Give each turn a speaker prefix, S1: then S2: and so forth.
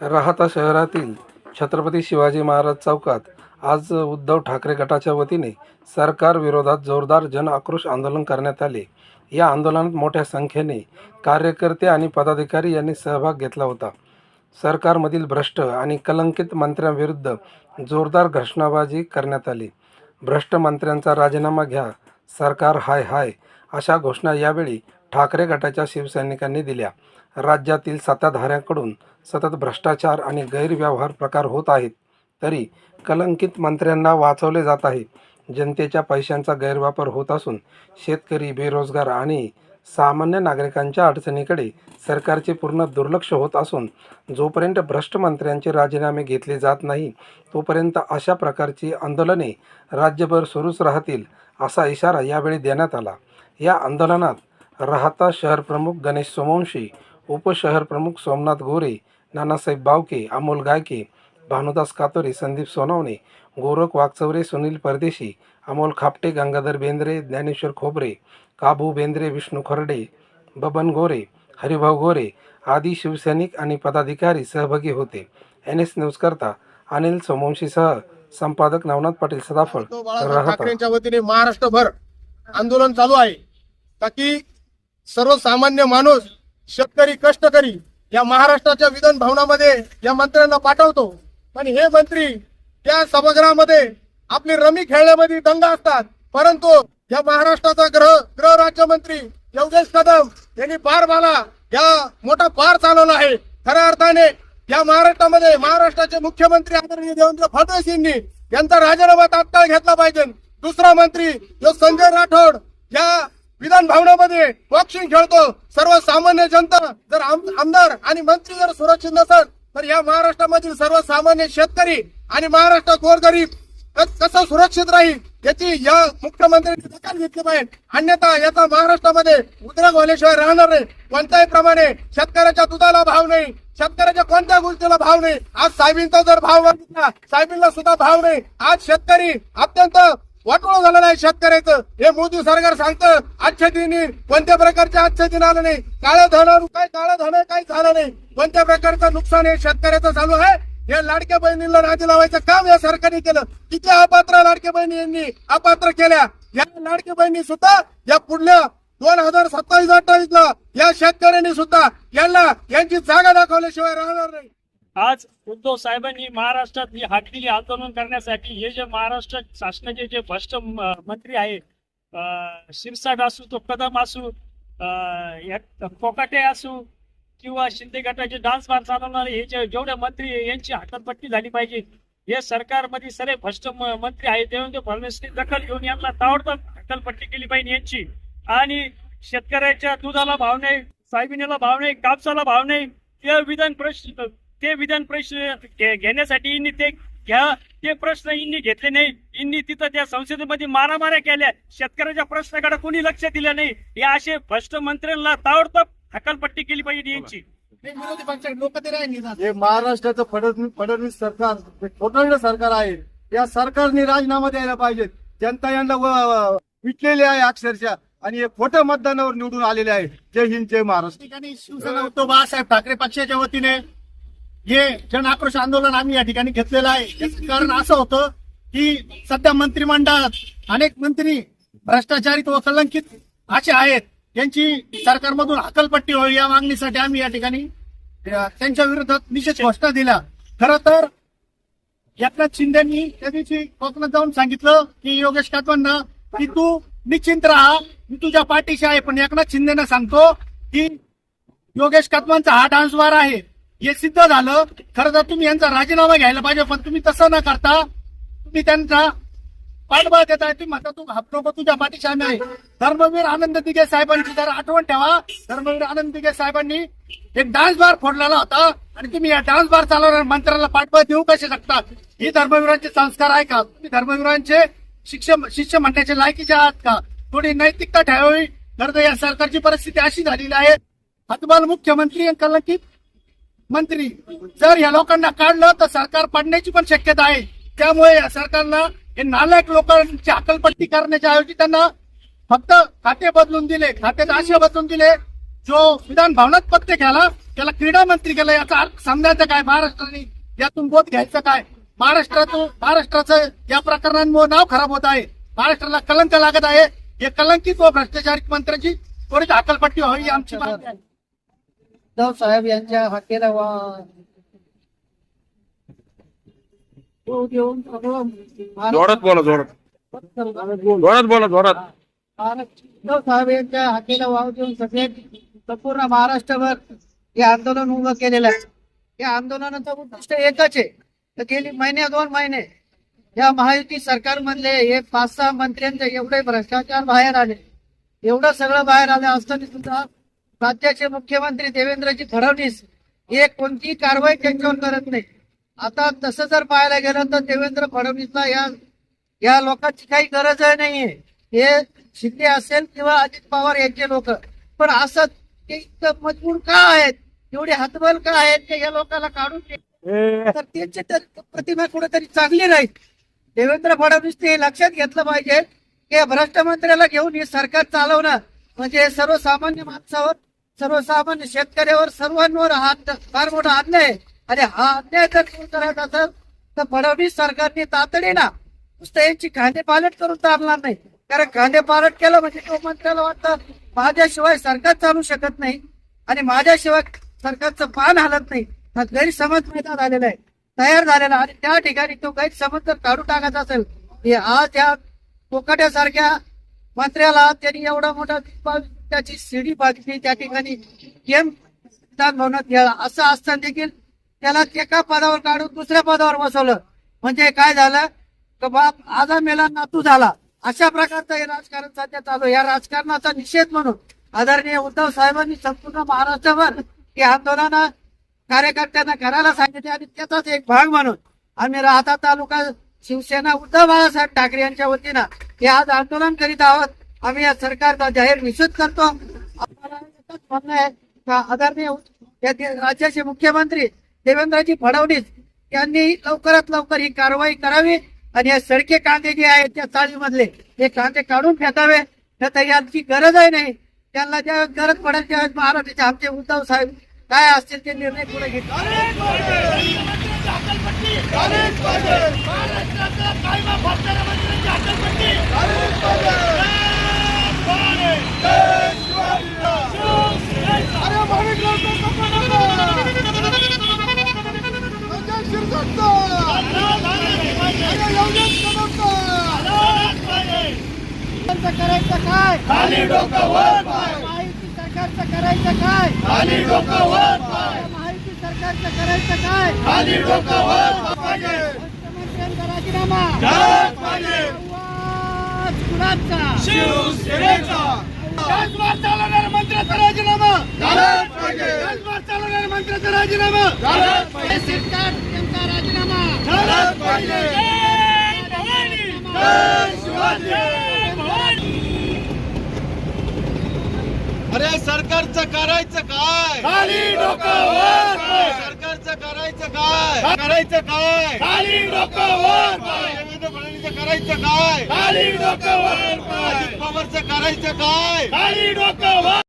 S1: राहाता शहरातील छत्रपती शिवाजी महाराज चौकात आज उद्धव ठाकरे गटाच्या वतीने सरकार विरोधात जोरदार जन आक्रोश आंदोलन करण्यात आले. या आंदोलनात मोठ्या संख्येने कार्यकर्ते आणि पदाधिकारी यांनी सहभाग घेतला होता. सरकारमधील भ्रष्ट आणि कलंकित मंत्र्यांविरुद्ध जोरदार घोषणाबाजी करण्यात आली. भ्रष्ट मंत्र्यांचा राजीनामा घ्या सरकार हाय हाय अशा घोषणा यावेळी ठाकरे गटाच्या शिवसैनिकांनी दिल्या. राज्यातील सत्ताधाऱ्यांकडून सतत भ्रष्टाचार आणि गैरव्यवहार प्रकार होत आहेत तरी कलंकित मंत्र्यांना वाचवले जात आहे. जनतेच्या पैशांचा गैरवापर होत असून शेतकरी बेरोजगार आणि सामान्य नागरिकांच्या अडचणीकडे सरकारचे पूर्ण दुर्लक्ष होत असून जोपर्यंत भ्रष्ट मंत्र्यांचे राजीनामे घेतले जात नाही तोपर्यंत अशा प्रकारची आंदोलने राज्यभर सुरूच राहतील असा इशारा यावेळी देण्यात आला. या आंदोलनात राहता शहर प्रमुख गणेश सोमवंशी उपशहर प्रमुख सोमनाथ गोरे नानासाहेब बावके अमोल गायके भानुदास कातोरे संदीप सोनवणे गोरख वागचौरे सुनील परदेशी अमोल खापटे गंगाधर बेंद्रे ज्ञानेश्वर खोबरे काबू बेंद्रे विष्णू खर्डे बबन गोरे हरिभाऊ गोरे आदी शिवसैनिक आणि पदाधिकारी सहभागी होते. एन एस न्यूजकरता अनिल सोमवंशीसह संपादक नवनाथ पाटील सदाफळ
S2: ठाकरेंच्या वतीने महाराष्ट्रभर आंदोलन चालू आहे. ताकी सर्वसामान्य माणूस शेतकरी कष्टकरी या महाराष्ट्राच्या विधान भवनामध्ये या मंत्र्यांना पाठवतो. पण हे मंत्री त्या सभागृहामध्ये आपली रमी खेळण्यामध्ये दंग असतात. परंतु या महाराष्ट्राचा ग्रह गृह राज्यमंत्री योगेश कदम यांनी पार बाला या मोठा पार चालवला आहे. खऱ्या अर्थाने या महाराष्ट्रामध्ये महाराष्ट्राचे मुख्यमंत्री आदरणीय देवेंद्र फडणवीस यांनी यांचा राजीनामा तात्काळ घेतला पाहिजे. दुसरा मंत्री जो संजय राठोड या विधान भवनामध्ये बॉक्सिंग खेळतो. सर्वसामान्य जनता जर आमदार आणि मंत्री जर सुरक्षित नसत तर या महाराष्ट्रामधील सर्वसामान्य शेतकरी आणि महाराष्ट्र गोरगरीब कसं सुरक्षित राहील याची या मुख्यमंत्र्यांनी दखल घेतली पाहिजे. अन्यथा याचा महाराष्ट्रामध्ये उद्रेक होण्याशिवाय राहणार नाही. कोणत्याही प्रमाणे शेतकऱ्याच्या दुधाला भाव नाही. शेतकऱ्याच्या कोणत्या गोष्टीला भाव नाही. आज साहेबींचा जर भाव मागितला साहेबींना सुद्धा भाव नाही. आज शेतकरी अत्यंत वाटोळं झालेलं आहे शेतकऱ्याचं. हे मोदी सरकार सांगतं आजच्या दिनी कोणत्या प्रकारचे आजच्या दिन आलं नाही. काळं धन काय काळं धन काही झालं नाही. कोणत्या प्रकारचं नुकसान हे शेतकऱ्याचं चालू आहे? हे लाडक्या बहिणीला नादी लावायचं काम या सरकारने केलं. किती अपात्र लाडक्या बहिणी यांनी अपात्र केल्या. या लाडक्या बहिणी सुद्धा या पुढल्या दोन हजार सत्तावीस अठ्ठावीस या शेतकऱ्यांनी सुद्धा यांना यांची जागा दाखवल्याशिवाय राहणार नाही.
S3: आज उद्धव साहेबांनी महाराष्ट्रात ही हाकलेली आंदोलन करण्यासाठी हे जे महाराष्ट्र शासनाचे जे भ्रष्ट मंत्री आहे अं, शिरसाट असू तो कदम असू अं, कोकाटे असू किंवा शिंदे गटाचे डान्स बार चालवणारे हे जे जेवढे मंत्री यांची हकालपट्टी झाली पाहिजे. हे सरकारमध्ये सगळे भ्रष्ट मंत्री आहेत. देवेंद्र फडणवीसनी दखल घेऊन यांना ताबडतोब हकालपट्टी केली पाहिजे यांची. आणि शेतकऱ्याच्या दुधाला भाव नाही सोयाबिनीला भाव नाही कापसाला भाव नाही ते विधान परिषद ते विधान प्रश्न घे- घेण्यासाठी यांनी ते घ्या. ते प्रश्न यांनी घेतले नाही. यांनी तिथं त्या संसदेमध्ये मारामाऱ्या केल्या. शेतकऱ्याच्या प्रश्नाकडे कोणी लक्ष दिलं नाही? या असे भ्रष्ट मंत्र्यांना ताबडतोब हकालपट्टी केली पाहिजे यांची.
S4: हे महाराष्ट्राचं फडणवीस फडणवीस सरकार खोटंड सरकार आहे. या सरकारने राजीनामा द्यायला पाहिजे जनता यांना विटलेली आहे अक्षरशः. आणि हे खोटं मतदानावर निवडून आलेले आहे. जय हिंद जय महाराष्ट्र.
S2: ठिकाणी शिवसेना उद्धव बाळासाहेब ठाकरे पक्षाच्या वतीने हे जन आक्रोश आंदोलन आम्ही या ठिकाणी घेतलेलं आहे. याचं कारण असं होतं की सध्या मंत्रिमंडळात अनेक मंत्री भ्रष्टाचारित व कलंकित असे आहेत. यांची सरकारमधून हकलपट्टी व्हावी या मागणीसाठी आम्ही या ठिकाणी त्यांच्या विरोधात निषेध घोषणा दिल्या खरं तर एकनाथ शिंदेनी त्या दिवशी कोकणात जाऊन सांगितलं की योगेश कातवांना की तू निश्चिंत राहा मी तुझ्या पाठीशी आहे. पण एकनाथ शिंदेना सांगतो की योगेश कदमांचा हा डान्सवार आहे. हे सिद्ध झालं. खरं तर तुम्ही यांचा राजीनामा घ्यायला पाहिजे पण तुम्ही तसं न करता तुम्ही त्यांचा पाठबळ देताय तुम्ही म्हणता तू हप्तो तुझ्या पाठीशी आम्ही आहे. धर्मवीर आनंद दिगे साहेबांची जर आठवण ठेवा. धर्मवीर आनंद दिगे साहेबांनी एक डान्स बार फोडलेला होता आणि तुम्ही या डान्स बार चालवणाऱ्या मंत्र्याला पाठबळ देऊ कसे शकता? ही धर्मवीरांचे संस्कार आहे का? तुम्ही धर्मवीरांचे शिक्षण शिष्य म्हणण्याचे लायकीचे आहात का? थोडी नैतिकता ठेवावी. खरं तर या सरकारची परिस्थिती अशी झालेली आहे. हतबाल मुख्यमंत्री कलंकित मंत्री जर या लोकांना काढलं तर सरकार पडण्याची पण शक्यता आहे. त्यामुळे या सरकारनं हे नालायक लोकांची अकलपट्टी करण्याच्या ऐवजी त्यांना फक्त खाते बदलून दिले खाते आशय बदलून दिले. जो विधान भवनात पत्ते केला त्याला क्रीडा मंत्री केला याचा अर्थ समजायचं काय? महाराष्ट्राने यातून बोध घ्यायचं काय? महाराष्ट्रातून महाराष्ट्राचं या प्रकरणांमुळे नाव खराब होत आहे. महाराष्ट्राला कलंक लागत आहे. हे कलंकित व भ्रष्टाचारी मंत्र्याची थोडी अकलपट्टी व्हावी आमची मागणी आहे.
S5: उद्धव साहेब यांच्या सगळं
S6: जोरात बोला जोरात जोरात बोला जोरात
S5: उद्धव साहेब यांच्या हत्येला वाव देऊन सगळे संपूर्ण महाराष्ट्रभर हे आंदोलन उभं केलेलं आहे या आंदोलनाचं उद्दिष्ट एकच आहे तर गेली महिने दोन महिने या महायुती सरकारमधले हे पाच सहा मंत्र्यांचे एवढे भ्रष्टाचार बाहेर आले एवढं सगळं बाहेर आलं असताना सुद्धा राज्याचे मुख्यमंत्री देवेंद्रजी फडणवीस हे कोणतीही कारवाई त्यांच्यावर करत नाही. आता तसं जर पाहायला गेलं तर देवेंद्र फडणवीसला या या लोकांची काही गरज नाहीये. हे शिंदे असेल किंवा अजित पवार यांचे लोक. पण असं ते इतकं मजबूर का आहेत? एवढे हातबल का आहेत की या लोकांना काढून तर त्यांची तर प्रतिमा कुठेतरी चांगली राहील. देवेंद्र फडणवीस हे लक्षात घेतलं पाहिजे. की भ्रष्ट मंत्र्याला घेऊन हे सरकार चालवणं म्हणजे सर्वसामान्य माणसावर सर्वसामान्य शेतकऱ्यावर सर्वांवर हा फार मोठा अन्याय आहे. आणि हा अन्याय जर दूर करायचा असेल तर फडणवीस सरकारने तातडीनं नुसतं यांची कांदे पालट करून चालणार नाही. कारण कांदे पालट केलं म्हणजे तो मंत्र्याला वाटतं माझ्याशिवाय सरकार चालू शकत नाही आणि माझ्याशिवाय सरकारचं पान हलत नाही. हा गैरसमज मैदान आलेला आहे. तयार झालेला आणि त्या ठिकाणी तो गैरसमज जर काढून टाकायचा असेल आज या कोकाट्यासारख्या मंत्र्याला त्यांनी एवढा मोठा त्याची शिडी बाजली त्या ठिकाणी गेम विधानभवनात घ्यावा असं असताना देखील त्याला एका पदावर काढून दुसऱ्या पदावर बसवलं. म्हणजे काय झालं? का बाप आजा मेला नातू झाला. अशा प्रकारचं हे राजकारण सध्या चालू या राजकारणाचा निषेध म्हणून आदरणीय उद्धव साहेबांनी संपूर्ण महाराष्ट्रभर हे आंदोलन कार्यकर्त्यांना करायला सांगितले आणि त्याचाच एक भाग म्हणून आम्ही राहता तालुका शिवसेना उद्धव बाळासाहेब ठाकरे यांच्या वतीनं हे आज आंदोलन करीत आहोत. आम्ही या सरकारचा जाहीर निषेध करतो. आम्हाला एकच म्हणणं आहे का आदरणीय राज्याचे मुख्यमंत्री देवेंद्रजी फडणवीस यांनी लवकरात लवकर ही कारवाई करावी आणि हे सडके कांदे जे आहेत त्या चाळीमधले हे कांदे काढून फेकावे. नाही तर यांची आहे नाही. त्यांना ज्या गरज पडेल त्यावेळेस महाराष्ट्राचे आमचे उद्धव साहेब काय असतील ते निर्णय पुढे घेतील. काय? माहिती सरकारचं करायचं काय? माहिती सरकारचं करायचं काय? मुख्यमंत्र्यांचा राजीनामा. आवाज कुणाचा?
S2: राजमार्ग चालवणाऱ्या मंत्र्याचा राजीनामा. राजमार्ग चालवणाऱ्या मंत्र्याचा राजीनामा.
S5: सरकार त्यांचा राजीनामा.
S4: अरे सरकारचं करायचं काय?
S2: खाली डोकं वर
S4: सरकारचं करायचं काय? करायचं काय?
S2: खाली डोकं वर
S4: देवेंद्र फडणवीसचं करायचं काय?
S2: खाली डोकं वर
S4: अजित पवारचं करायचं काय?
S2: खाली डोकं वर